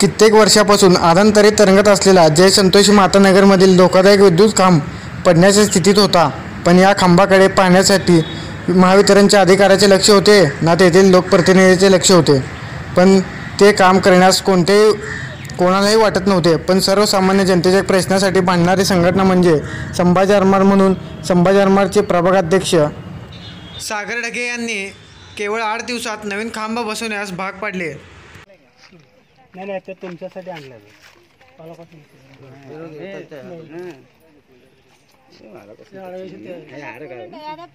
कित्येक वर्षापासून आनंतरीत तरंगत असलेला जय संतोष मातानगरमधील धोकादायक विद्युत खांब पडण्याच्या स्थितीत होता. पण या खांबाकडे पाहण्यासाठी महावितरणच्या अधिकाऱ्याचे लक्ष होते ना तेथील लोकप्रतिनिधीचे लक्ष होते. पण ते काम करण्यास कोणतेही कोणालाही वाटत नव्हते. पण सर्वसामान्य जनतेच्या प्रश्नासाठी भांडणारी संघटना म्हणजे संभाजी आरमार म्हणून संभाजी आरमारचे प्रभागाध्यक्ष सागर ढगे यांनी केवळ आठ दिवसात नवीन खांब बसवण्यास भाग पाडले. नाही नाही ते तुमच्यासाठी आणलं मी. పిల్లలు ఎవరు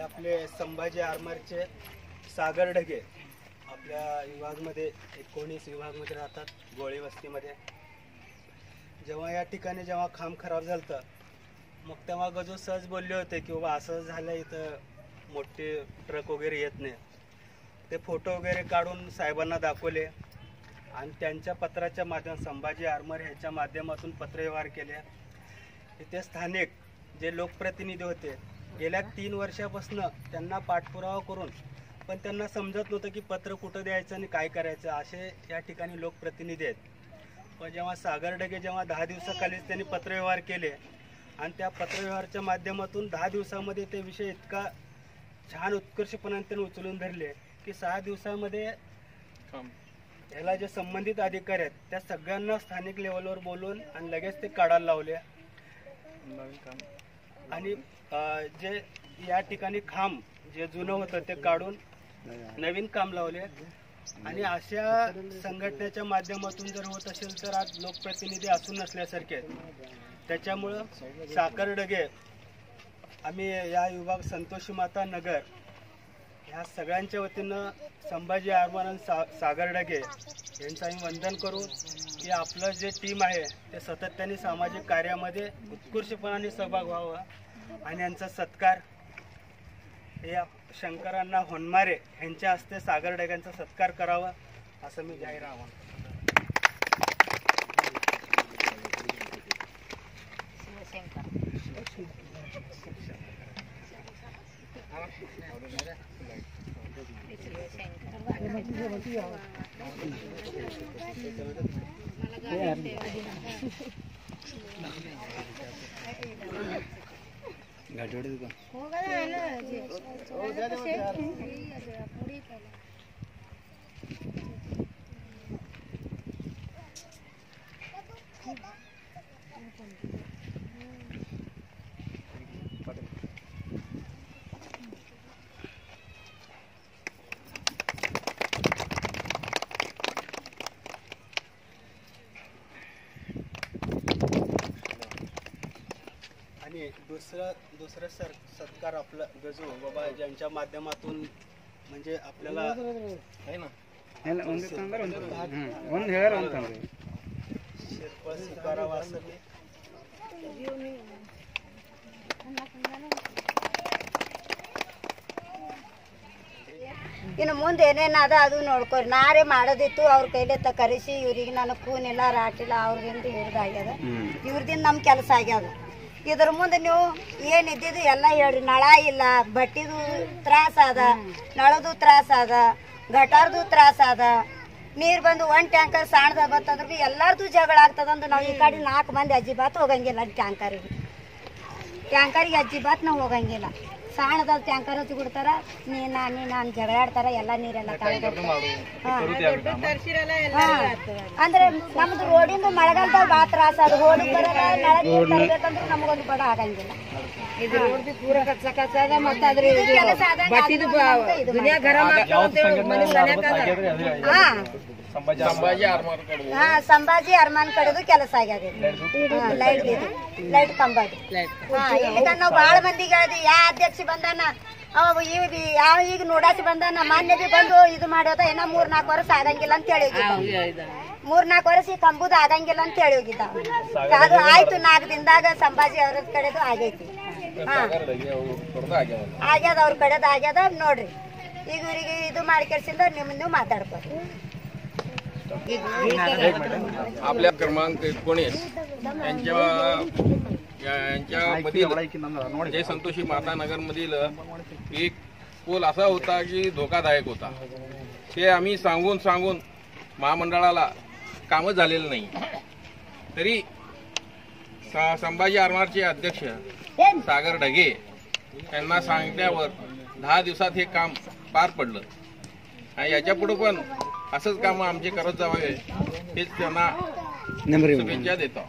आपले संभाजी आर्मरचे सागर ढगे आपल्या विभागमध्ये एकोणीस विभागमध्ये राहतात गोळी वस्तीमध्ये. जेव्हा या ठिकाणी जेव्हा खांब खराब झालं मग तेव्हा गजू सहज बोलले होते की बाबा असं झालं इथं मोठे ट्रक वगैरे येत नाही. ते फोटो वगैरे काढून साहेबांना दाखवले आणि त्यांच्या पत्राच्या माध्यम संभाजी आरमर ह्याच्या माध्यमातून पत्रव्यवहार केले. इथे स्थानिक जे लोकप्रतिनिधी होते गेल्या तीन वर्षापासून त्यांना पाठपुरावा करून पण त्यांना समजत नव्हतं की पत्र कुठं द्यायचं आणि काय करायचं. असे या ठिकाणी लोकप्रतिनिधी आहेत. पण जेव्हा सागर डगे जेव्हा दहा दिवसाखालीच त्यांनी पत्रव्यवहार केले आणि त्या पत्रव्यवहारच्या माध्यमातून दहा दिवसामध्ये ते विषय इतका छान उत्कर्षपणाने त्यांनी उचलून धरले की सहा दिवसामध्ये याला जे संबंधित अधिकारी आहेत त्या सगळ्यांना स्थानिक लेवलवर बोलवून आणि लगेच ते काढायला लावले. आणि जे या ठिकाणी खांब जे जुनं होतं ते काढून नवीन काम लावले आणि अशा संघटनेच्या माध्यमातून जर होत असेल तर आज लोकप्रतिनिधी असून नसल्यासारखे आहेत. त्याच्यामुळं साखर डगे आम्ही या विभाग संतोषी माता नगर ह्या सगळ्यांच्या वतीनं संभाजी आरमान सा सागर डगे यांचं आम्ही वंदन करू की आपलं जे टीम आहे ते सातत्याने सामाजिक कार्यामध्ये उत्कृष्टपणाने सहभाग व्हावा आणि यांचा सत्कार या शंकरांना होनमारे यांच्या हस्ते सागर डेग्यांचा सत्कार करावा असं मी जाहीर आवाहन घाटवडे का? आणि दुसरं दुसरं सर सत्कार आपलं गजू बाबा ज्यांच्या माध्यमातून म्हणजे आपल्याला शिरपळ स्वीकारावा असं मी ಇನ್ನು ಮುಂದೆ ಏನೇನದ ಅದು ನೋಡ್ಕೊರಿ ನಾರೇ ಮಾಡೋದಿತ್ತು ಅವ್ರ ಕೈಲೇ ತ ಕರೆಸಿ ಇವ್ರಿಗೆ ನನಗೆ ಕೂನಿಲ್ಲ ರಾಟಿಲ್ಲ ಅವ್ರದಿಂದ ಇವ್ರದ್ದಾಗ್ಯದ ಇವ್ರದಿಂದ ನಮ್ಮ ಕೆಲಸ ಆಗ್ಯದ ಇದ್ರ ಮುಂದೆ ನೀವು ಏನಿದ್ದಿದ್ದು ಎಲ್ಲ ಹೇಳ್ರಿ. ನಳ ಇಲ್ಲ, ಬಟ್ಟಿದು ತ್ರಾಸ ಅದ, ನಳದು ತ್ರಾಸ ಅದ, ಗಟಾರ್ದು ತ್ರಾಸ ಅದ. ನೀರು ಬಂದು ಒಂದು ಟ್ಯಾಂಕರ್ ಸಾಣದ ಬರ್ತಂದ್ರೆ ಎಲ್ಲಾರ್ದು ಜಗಳ ಆಗ್ತದಂದು ನಾವು ಈ ಕಡೆ ನಾಲ್ಕು ಮಂದಿ ಅಜ್ಜಿಬಾತ್ ಹೋಗಂಗಿಲ್ಲ ಟ್ಯಾಂಕರಿಗೆ ಟ್ಯಾಂಕರಿಗೆ ಅಜ್ಜಿಬಾತ್ ನಾವು ಹೋಗಂಗಿಲ್ಲ. ಸಾಣದ ಟ್ಯಾಂಕರ್ ಹಚ್ಚಿ ಬಿಡ್ತಾರ ನೀ ನಾನು ನಾನು ಜಗಳಾಡ್ತಾರ ಎಲ್ಲ ನೀರೆಲ್ಲ ಅಂದ್ರೆ ನಮ್ದು ರೋಡಿಂದು ಮಳೆಗಾಲದಾಗ ಬಾ ತ್ರಾಸ ಅದು. ಹೋಗಿ ನೀರು ನಮಗೊಂದು ಬಡ ಆಗಂಗಿಲ್ಲ. ಹಾ. ಇದು ಇದು. ಹಾ ಸಂಭಾಜಿ ಅರಮಾನ್ ಕಡೆದು ಕೆಲಸ ಆಗ್ಯದ ಲೈಟ್ ಲೈಟ್ ಕಂಬ ಹಾ ನಾವು ಬಹಳ ಮಂದಿಗೆ ಹೇಳ್ದಿ ಯಾ ಅಧ್ಯಕ್ಷ ಬಂದಾನ? ಅವ ಇವ್ ಬಿ ಯಾವ ಈಗ ನೋಡಾಸಿ ಬಂದಾನ? ಮಾನ್ಯ ಬಿ ಬಂದು ಇದು ಮಾಡೋದ ಏನ ಮೂರ್ ನಾಲ್ಕು ವರ್ಷ ಆಗಂಗಿಲ್ಲ ಅಂತ ಹೇಳಿ. ಮೂರ್ ನಾಲ್ಕು ವರ್ಷ ಈ ಕಂಬುದು ಆಗಂಗಿಲ್ಲ ಅಂತ ಹೇಳಿ ಹೋಗಿದ್ದ. ಅದು ಆಯ್ತು ನಾಲ್ಕು ದಿನದಾಗ ಸಂಭಾಜಿ ಅವ್ರ ಕಡೆದು ಆಗೈತಿ. ಹಾ. ಆಗ್ಯದ ಅವ್ರ ಕಡೆದು ಆಗ್ಯದ ನೋಡ್ರಿ. ಈಗ ಇವರಿಗೆ ಇದು ಮಾಡಿ ಕೆಲ್ಸಿಂದ ನಿಮ್ಮ ನೀವು ಮಾತಾಡ್ಬೋದು आपल्या क्रमांक एकोणीस. यांच्या यांच्या जय संतोषी माता नगरमधील एक पोल असा होता की धोकादायक होता. ते आम्ही सांगून सांगून महामंडळाला कामच झालेलं नाही. तरी सा- संभाजी आरमारचे अध्यक्ष सागर ढगे यांना सांगितल्यावर दहा दिवसात हे काम पार पडलं. आणि याच्यापुढं पण असंच काम आमचे करत जावे हेच त्यांना शुभेच्छा देतो.